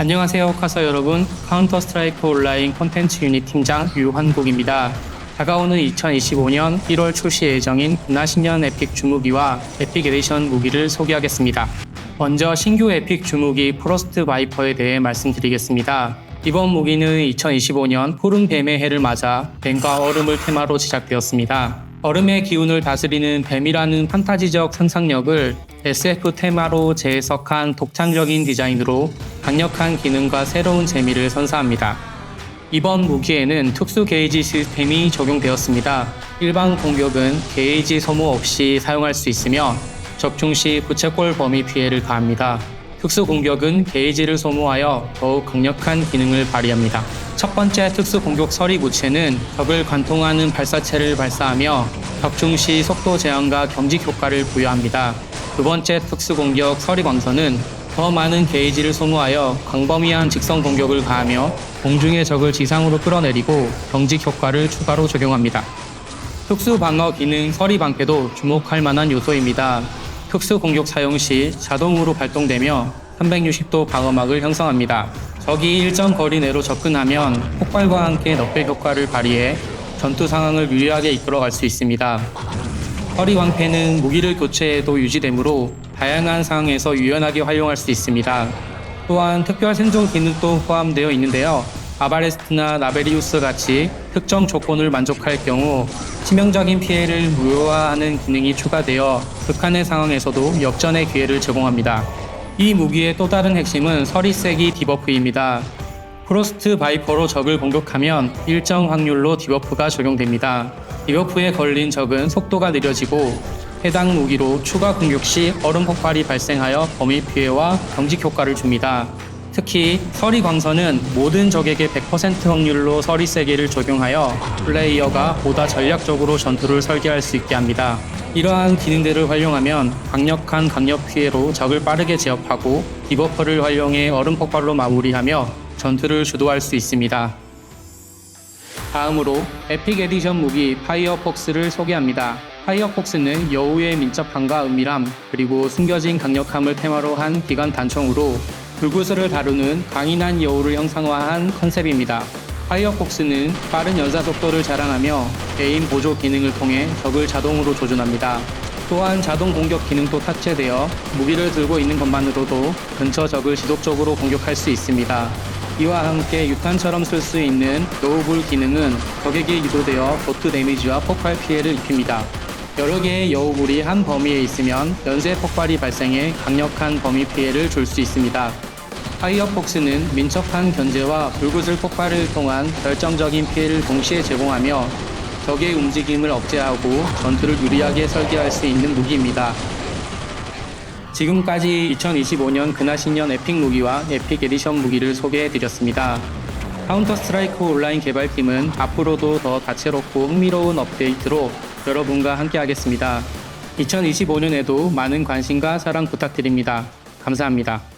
안녕하세요, 카서 여러분. 카운터 스트라이크 온라인 콘텐츠 유닛 팀장 유환국입니다. 다가오는 2025년 1월 출시 예정인 문화신년 에픽 주무기와 에픽 에디션 무기를 소개하겠습니다. 먼저 신규 에픽 주무기 프로스트 바이퍼에 대해 말씀드리겠습니다. 이번 무기는 2025년 푸른 뱀의 해를 맞아 뱀과 얼음을 테마로 제작되었습니다. 얼음의 기운을 다스리는 뱀이라는 판타지적 상상력을 SF 테마로 재해석한 독창적인 디자인으로 강력한 기능과 새로운 재미를 선사합니다. 이번 무기에는 특수 게이지 시스템이 적용되었습니다. 일반 공격은 게이지 소모 없이 사용할 수 있으며 적중 시 부채꼴 범위 피해를 가합니다. 특수 공격은 게이지를 소모하여 더욱 강력한 기능을 발휘합니다. 첫 번째 특수 공격 서리 무체는 적을 관통하는 발사체를 발사하며 적중 시 속도 제한과 경직 효과를 부여합니다. 두 번째 특수 공격 서리 광선은 더 많은 게이지를 소모하여 광범위한 직선 공격을 가하며 공중의 적을 지상으로 끌어내리고 경직 효과를 추가로 적용합니다. 특수 방어 기능 서리 방패도 주목할 만한 요소입니다. 특수 공격 사용 시 자동으로 발동되며 360도 방어막을 형성합니다. 적이 일정 거리 내로 접근하면 폭발과 함께 넉백 효과를 발휘해 전투 상황을 유리하게 이끌어갈 수 있습니다. 허리 방패는 무기를 교체해도 유지되므로 다양한 상황에서 유연하게 활용할 수 있습니다. 또한 특별 생존 기능도 포함되어 있는데요. 아바레스트나 나베리우스 같이 특정 조건을 만족할 경우 치명적인 피해를 무효화하는 기능이 추가되어 극한의 상황에서도 역전의 기회를 제공합니다. 이 무기의 또 다른 핵심은 서리세기 디버프입니다. 프로스트 바이퍼로 적을 공격하면 일정 확률로 디버프가 적용됩니다. 디버프에 걸린 적은 속도가 느려지고 해당 무기로 추가 공격 시 얼음 폭발이 발생하여 범위 피해와 경직 효과를 줍니다. 특히 서리 광선은 모든 적에게 100% 확률로 서리 세계를 적용하여 플레이어가 보다 전략적으로 전투를 설계할 수 있게 합니다. 이러한 기능들을 활용하면 강력한 강력 피해로 적을 빠르게 제압하고 디버퍼를 활용해 얼음 폭발로 마무리하며 전투를 주도할 수 있습니다. 다음으로 에픽 에디션 무기 파이어폭스를 소개합니다. 파이어폭스는 여우의 민첩함과 은밀함 그리고 숨겨진 강력함을 테마로 한 기관 단총으로 불구슬을 다루는 강인한 여우를 형상화한 컨셉입니다. 파이어폭스는 빠른 연사 속도를 자랑하며 개인 보조 기능을 통해 적을 자동으로 조준합니다. 또한 자동 공격 기능도 탑재되어 무기를 들고 있는 것만으로도 근처 적을 지속적으로 공격할 수 있습니다. 이와 함께 유탄처럼 쓸 수 있는 여우불 기능은 적에게 유도되어 보트 데미지와 폭발 피해를 입힙니다. 여러 개의 여우불이 한 범위에 있으면 연쇄 폭발이 발생해 강력한 범위 피해를 줄 수 있습니다. 파이어폭스는 민첩한 견제와 불구슬 폭발을 통한 결정적인 피해를 동시에 제공하며 적의 움직임을 억제하고 전투를 유리하게 설계할 수 있는 무기입니다. 지금까지 2025년 근하신년 에픽 무기와 에픽 에디션 무기를 소개해 드렸습니다. 카운터 스트라이크 온라인 개발팀은 앞으로도 더 다채롭고 흥미로운 업데이트로 여러분과 함께 하겠습니다. 2025년에도 많은 관심과 사랑 부탁드립니다. 감사합니다.